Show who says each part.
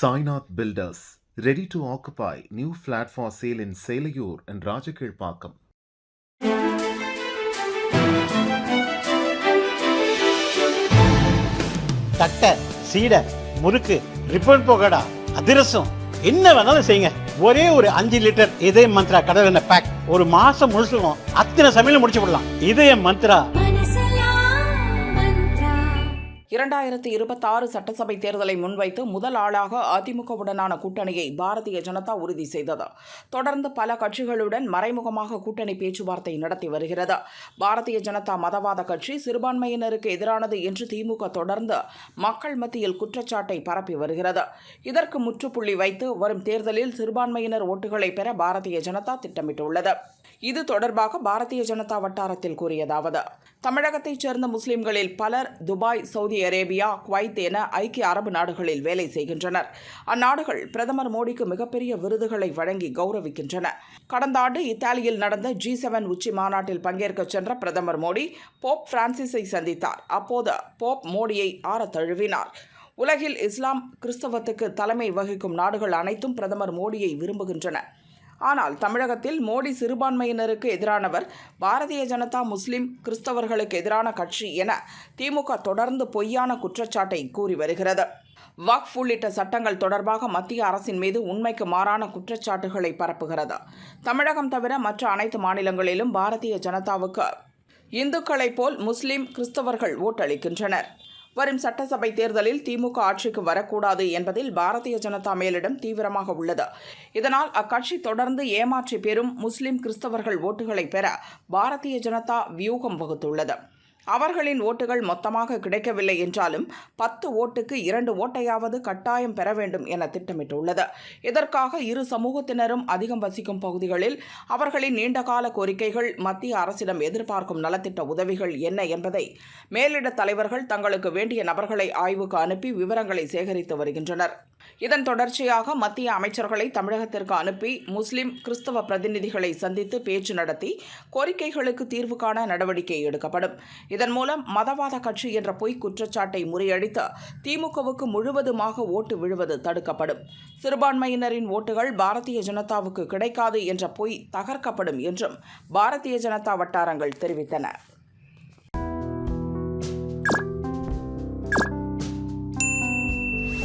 Speaker 1: Sainath builders ready to occupy new flat for sale in Selaiyur and Rajakilpakkam
Speaker 2: தட்டை சீடை முறுக்கு ribbon போகடா அதிரசம் என்ன வேணாலும் செய்யுங்க. ஒரே ஒரு அஞ்சு லிட்டர் இதய மந்த்ரா கடல் எண்ணெய் பேக் ஒரு மாசம் முழுசுக்கும் அத்தனை சமையல முடிச்சு விடலாம். இதய மந்த்ரா
Speaker 3: இரண்டாயிரத்தி இருபத்தாறு சட்டசபை தேர்தலை முன்வைத்து முதல் ஆளாக அதிமுகவுடனான கூட்டணியை பாரதிய ஜனதா உறுதி செய்தது. தொடர்ந்து பல கட்சிகளுடன் மறைமுகமாக கூட்டணி பேச்சுவார்த்தை நடத்தி வருகிறது. பாரதிய ஜனதா மதவாத கட்சி சிறுபான்மையினருக்கு எதிரானது என்று திமுக தொடர்ந்து மக்கள் மத்தியில் குற்றச்சாட்டை பரப்பி வருகிறது. இதற்கு முற்றுப்புள்ளி வைத்து வரும் தேர்தலில் சிறுபான்மையினர் ஓட்டுகளை பெற பாரதிய ஜனதா திட்டமிட்டுள்ளது. இது தொடர்பாக பாரதிய ஜனதா வட்டாரத்தில் கூறியதாவது தமிழகத்தைச் சேர்ந்த முஸ்லிம்களில் பலர் துபாய் சவுதி அரேபியா குவைத் என ஐக்கிய அரபு நாடுகளில் வேலை செய்கின்றனர். அந்நாடுகள் பிரதமர் மோடிக்கு மிகப்பெரிய விருதுகளை வழங்கி கௌரவிக்கின்றன. கடந்த ஆண்டு இத்தாலியில் நடந்த ஜி செவன் உச்சி மாநாட்டில் பங்கேற்க சென்ற பிரதமர் மோடி போப் பிரான்சிஸை சந்தித்தார். அப்போது போப் மோடியை ஆற தழுவினார். உலகில் இஸ்லாம் கிறிஸ்தவத்துக்கு தலைமை வகிக்கும் நாடுகள் அனைத்தும் பிரதமர் மோடியை விரும்புகின்றன. ஆனால் தமிழகத்தில் மோடி சிறுபான்மையினருக்கு எதிரானவர் பாரதிய ஜனதா முஸ்லிம் கிறிஸ்தவர்களுக்கு எதிரான கட்சி என திமுக தொடர்ந்து பொய்யான குற்றச்சாட்டை கூறி வருகிறது. வக்ஃப் உள்ளிட்ட சட்டங்கள் தொடர்பாக மத்திய அரசின் மீது உண்மைக்கு மாறான குற்றச்சாட்டுகளை பரப்புகிறது. தமிழகம் தவிர மற்ற அனைத்து மாநிலங்களிலும் பாரதிய ஜனதாவுக்கு இந்துக்களைப் போல் முஸ்லிம் கிறிஸ்தவர்கள் ஓட்டளிக்கின்றனர். வரும் சட்டசபை தேர்தலில் திமுக ஆட்சிக்கு வரக்கூடாது என்பதில் பாரதிய ஜனதா மேலிடம் தீவிரமாக உள்ளது. இதனால் அக்கட்சி தொடர்ந்து ஏமாற்றி பெறும் முஸ்லிம் கிறிஸ்தவர்கள் ஓட்டுகளை பெற பாரதிய ஜனதா வியூகம் வகுத்துள்ளது. அவர்களின் ஓட்டுகள் மொத்தமாக கிடைக்கவில்லை என்றாலும் பத்து ஓட்டுக்கு இரண்டு ஓட்டையாவது கட்டாயம் பெற வேண்டும் என திட்டமிட்டுள்ளது. இதற்காக இரு சமூகத்தினரும் அதிகம் வசிக்கும் பகுதிகளில் அவர்களின் நீண்டகால கோரிக்கைகள் மத்திய அரசிடம் எதிர்பார்க்கும் நலத்திட்ட உதவிகள் என்ன என்பதை மேலிட தலைவர்கள் தங்களுக்கு வேண்டிய நபர்களை ஆய்வுக்கு அனுப்பி விவரங்களை சேகரித்து வருகின்றனர். இதன் தொடர்ச்சியாக மத்திய அமைச்சர்களை தமிழகத்திற்கு அனுப்பி முஸ்லிம் கிறிஸ்தவ பிரதிநிதிகளை சந்தித்து பேச்சு நடத்தி கோரிக்கைகளுக்கு தீர்வு காண நடவடிக்கை எடுக்கப்படும். இதன் மூலம் மதவாத கட்சி என்ற பொய் குற்றச்சாட்டை முறியடித்து திமுகவுக்கு முழுவதுமாக ஓட்டு விழுவது தடுக்கப்படும். சிறுபான்மையினரின் ஓட்டுகள் பாரதிய ஜனதாவுக்கு கிடைக்காது என்ற பொய் தகர்க்கப்படும் என்றும் பாரதிய ஜனதா வட்டாரங்கள் தெரிவித்தன.